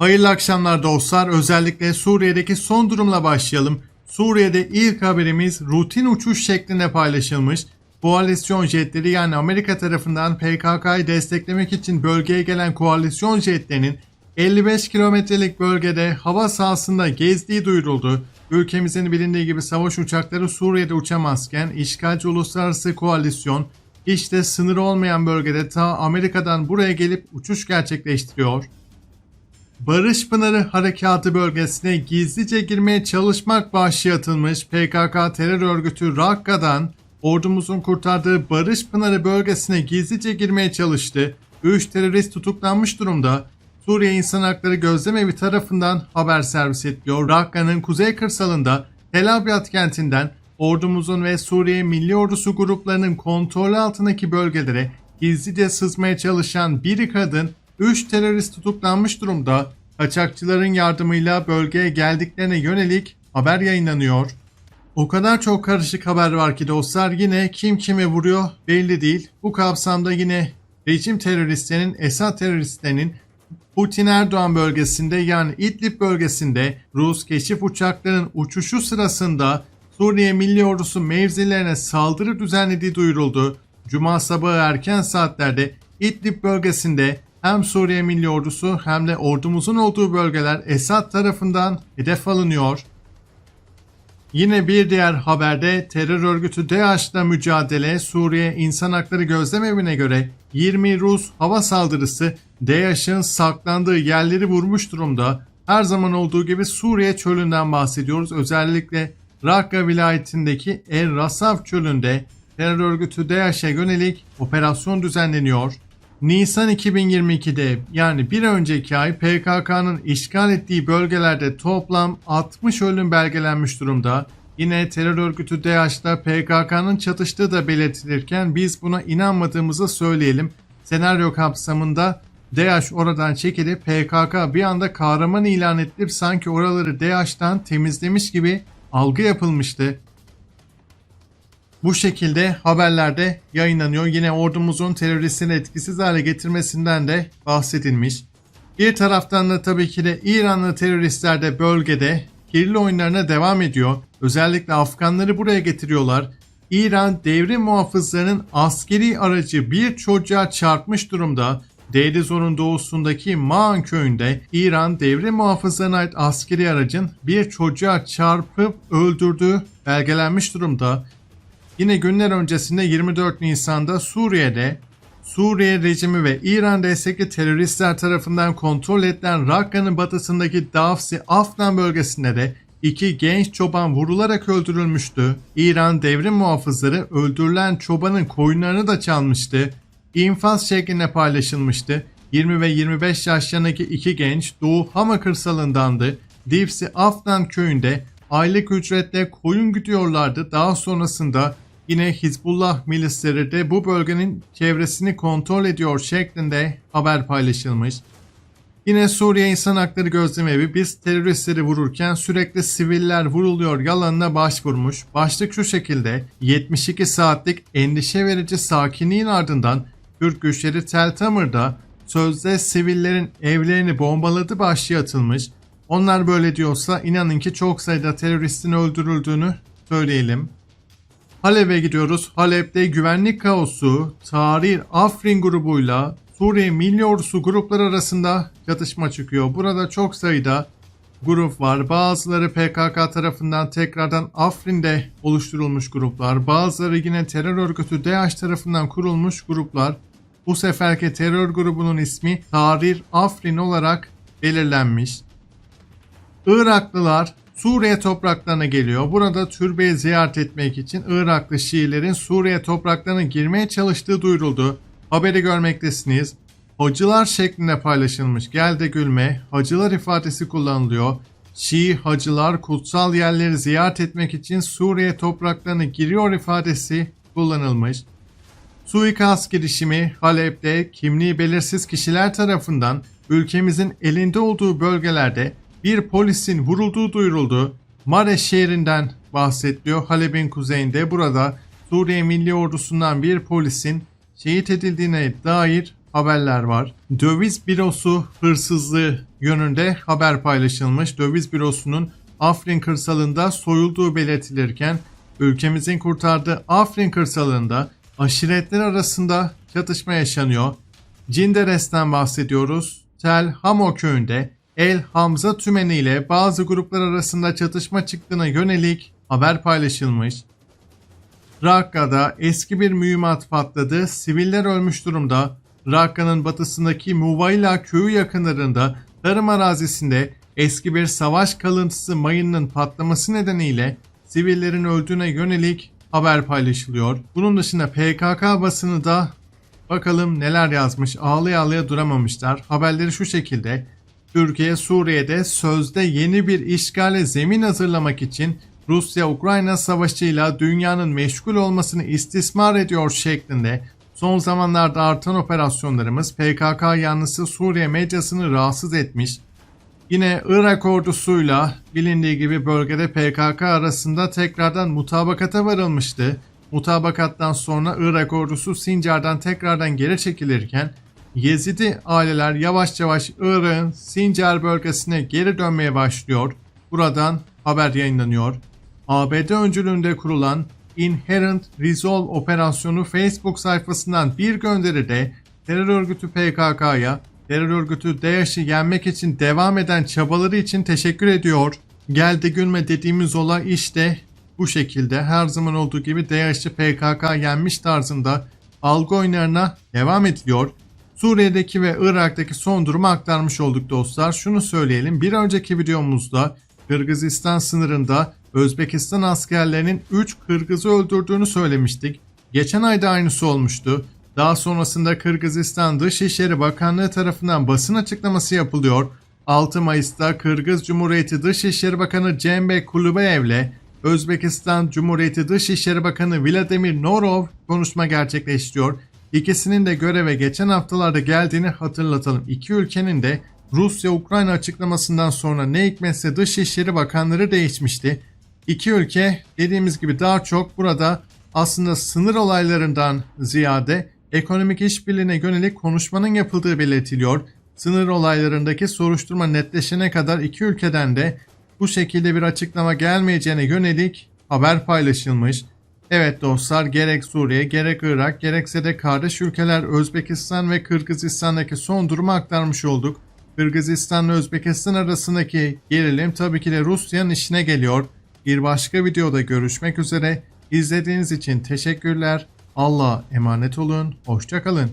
Hayırlı akşamlar dostlar. Özellikle Suriye'deki son durumla başlayalım. Suriye'de ilk haberimiz rutin uçuş şeklinde paylaşılmış. Koalisyon jetleri yani Amerika tarafından PKK'yı desteklemek için bölgeye gelen koalisyon jetlerinin 55 kilometrelik bölgede hava sahasında gezdiği duyuruldu. Ülkemizin bilindiği gibi savaş uçakları Suriye'de uçamazken işgalci uluslararası koalisyon işte sınırı olmayan bölgede ta Amerika'dan buraya gelip uçuş gerçekleştiriyor. Barış Pınarı Harekatı bölgesine gizlice girmeye çalışmak başlığı PKK terör örgütü Rakka'dan ordumuzun kurtardığı Barış Pınarı bölgesine gizlice girmeye çalıştı. 3 terörist tutuklanmış durumda. Suriye İnsan Hakları Gözlemevi tarafından haber servis ediliyor. Rakka'nın kuzey kırsalında Tel Abyad kentinden ordumuzun ve Suriye Milli Ordusu gruplarının kontrolü altındaki bölgelere gizlice sızmaya çalışan bir kadın 3 terörist tutuklanmış durumda. Kaçakçıların yardımıyla bölgeye geldiklerine yönelik haber yayınlanıyor. O kadar çok karışık haber var ki dostlar yine kim kime vuruyor belli değil. Bu kapsamda yine rejim teröristlerinin, Esad teröristlerinin Putin Erdoğan bölgesinde yani İdlib bölgesinde Rus keşif uçaklarının uçuşu sırasında Suriye Milli Ordusu mevzilerine saldırı düzenlediği duyuruldu. Cuma sabahı erken saatlerde İdlib bölgesinde hem Suriye Milli Ordusu hem de ordumuzun olduğu bölgeler Esad tarafından hedef alınıyor. Yine bir diğer haberde terör örgütü DAEŞ'la mücadele Suriye İnsan Hakları Gözlemevi'ne göre 20 Rus hava saldırısı DAEŞ'in saklandığı yerleri vurmuş durumda. Her zaman olduğu gibi Suriye çölünden bahsediyoruz. Özellikle Rakka vilayetindeki El Rasaf çölünde terör örgütü DAEŞ'e yönelik operasyon düzenleniyor. Nisan 2022'de yani bir önceki ay PKK'nın işgal ettiği bölgelerde toplam 60 ölüm belgelenmiş durumda. Yine terör örgütü DAEŞ'la PKK'nın çatıştığı da belirtilirken biz buna inanmadığımızı söyleyelim. Senaryo kapsamında DAEŞ oradan çekilip PKK bir anda kahraman ilan edilip sanki oraları DAEŞ'tan temizlemiş gibi algı yapılmıştı. Bu şekilde haberlerde yayınlanıyor. Yine ordumuzun teröristleri etkisiz hale getirmesinden de bahsedilmiş. Bir taraftan da tabii ki de İranlı teröristler de bölgede kirli oyunlarına devam ediyor. Özellikle Afganları buraya getiriyorlar. İran devrim muhafızlarının askeri aracı bir çocuğa çarpmış durumda. Derizor'un doğusundaki Maan köyünde İran devrim muhafızlarına ait askeri aracın bir çocuğa çarpıp öldürdüğü belgelenmiş durumda. Yine günler öncesinde 24 Nisan'da Suriye'de Suriye rejimi ve İran destekli teröristler tarafından kontrol edilen Rakka'nın batısındaki Dafsi Afnan bölgesinde de iki genç çoban vurularak öldürülmüştü. İran devrim muhafızları öldürülen çobanın koyunlarını da çalmıştı. İnfaz şeklinde paylaşılmıştı. 20 ve 25 yaşlarındaki iki genç Doğu Hama kırsalındandı. Divsi Afnan köyünde aylık ücretle koyun güdüyorlardı. Daha sonrasında yine Hizbullah milisleri de bu bölgenin çevresini kontrol ediyor şeklinde haber paylaşılmış. Yine Suriye İnsan Hakları Gözlemevi biz teröristleri vururken sürekli siviller vuruluyor yalanına başvurmuş. Başlık şu şekilde 72 saatlik endişe verici sakinliğin ardından Türk güçleri Tel Tamir'da sözde sivillerin evlerini bombaladı başlığı atılmış. Onlar böyle diyorsa inanın ki çok sayıda teröristin öldürüldüğünü söyleyelim. Halep'e gidiyoruz. Halep'te güvenlik kaosu Tahrir Afrin grubuyla Suriye Milli Ordusu grupları arasında çatışma çıkıyor. Burada çok sayıda grup var. Bazıları PKK tarafından tekrardan Afrin'de oluşturulmuş gruplar. Bazıları yine terör örgütü DAEŞ tarafından kurulmuş gruplar. Bu seferki terör grubunun ismi Tahrir Afrin olarak belirlenmiş. Iraklılar Suriye topraklarına geliyor. Burada türbeyi ziyaret etmek için Iraklı Şiilerin Suriye topraklarına girmeye çalıştığı duyuruldu. Haberi görmektesiniz. Hacılar şeklinde paylaşılmış. Gel de gülme. Hacılar ifadesi kullanılıyor. Şii hacılar kutsal yerleri ziyaret etmek için Suriye topraklarına giriyor ifadesi kullanılmış. Suikast girişimi Halep'te kimliği belirsiz kişiler tarafından ülkemizin elinde olduğu bölgelerde bir polisin vurulduğu duyuruldu. Mare şehrinden bahsediliyor. Halep'in kuzeyinde burada Suriye Milli Ordusu'ndan bir polisin şehit edildiğine dair haberler var. Döviz bürosu hırsızlığı yönünde haber paylaşılmış. Döviz bürosunun Afrin kırsalında soyulduğu belirtilirken ülkemizin kurtardığı Afrin kırsalında aşiretler arasında çatışma yaşanıyor. Cinderes'ten bahsediyoruz. Tel Hamo köyünde El Hamza tümeni ile bazı gruplar arasında çatışma çıktığına yönelik haber paylaşılmış. Rakka'da eski bir mühimmat patladı. Siviller ölmüş durumda. Rakka'nın batısındaki Muvayla köyü yakınlarında tarım arazisinde eski bir savaş kalıntısı mayının patlaması nedeniyle sivillerin öldüğüne yönelik haber paylaşılıyor. Bunun dışında PKK basını da bakalım neler yazmış. Ağlaya ağlaya duramamışlar. Haberleri şu şekilde. Türkiye Suriye'de sözde yeni bir işgale zemin hazırlamak için Rusya-Ukrayna savaşıyla dünyanın meşgul olmasını istismar ediyor şeklinde son zamanlarda artan operasyonlarımız PKK yanlısı Suriye medyasını rahatsız etmiş. Yine Irak ordusuyla bilindiği gibi bölgede PKK arasında tekrardan mutabakata varılmıştı. Mutabakattan sonra Irak ordusu Sincar'dan tekrardan geri çekilirken Yezidi aileler yavaş yavaş Irak'ın Sincar bölgesine geri dönmeye başlıyor. Buradan haber yayınlanıyor. ABD öncülüğünde kurulan Inherent Resolve operasyonu Facebook sayfasından bir gönderide terör örgütü PKK'ya terör örgütü DAEŞ'i yenmek için devam eden çabaları için teşekkür ediyor. Geldi gülme dediğimiz olay işte bu şekilde her zaman olduğu gibi DAEŞ'i PKK yenmiş tarzında algı oyunlarına devam ediliyor. Suriye'deki ve Irak'taki son durumu aktarmış olduk dostlar. Şunu söyleyelim. Bir önceki videomuzda Kırgızistan sınırında Özbekistan askerlerinin 3 Kırgız'ı öldürdüğünü söylemiştik. Geçen ayda aynısı olmuştu. Daha sonrasında Kırgızistan Dışişleri Bakanlığı tarafından basın açıklaması yapılıyor. 6 Mayıs'ta Kırgız Cumhuriyeti Dışişleri Bakanı Cembe Kulubeyev'le Özbekistan Cumhuriyeti Dışişleri Bakanı Vladimir Norov konuşma gerçekleştiriyor. İkisinin de göreve geçen haftalarda geldiğini hatırlatalım. İki ülkenin de Rusya-Ukrayna açıklamasından sonra ne hikmetse Dışişleri Bakanları değişmişti. İki ülke dediğimiz gibi daha çok burada aslında sınır olaylarından ziyade ekonomik işbirliğine yönelik konuşmanın yapıldığı belirtiliyor. Sınır olaylarındaki soruşturma netleşene kadar iki ülkeden de bu şekilde bir açıklama gelmeyeceğine yönelik haber paylaşılmış. Evet dostlar gerek Suriye gerek Irak gerekse de kardeş ülkeler Özbekistan ve Kırgızistan'daki son durumu aktarmış olduk. Kırgızistan ve Özbekistan arasındaki gerilim tabii ki de Rusya'nın işine geliyor. Bir başka videoda görüşmek üzere. İzlediğiniz için teşekkürler. Allah'a emanet olun. Hoşçakalın.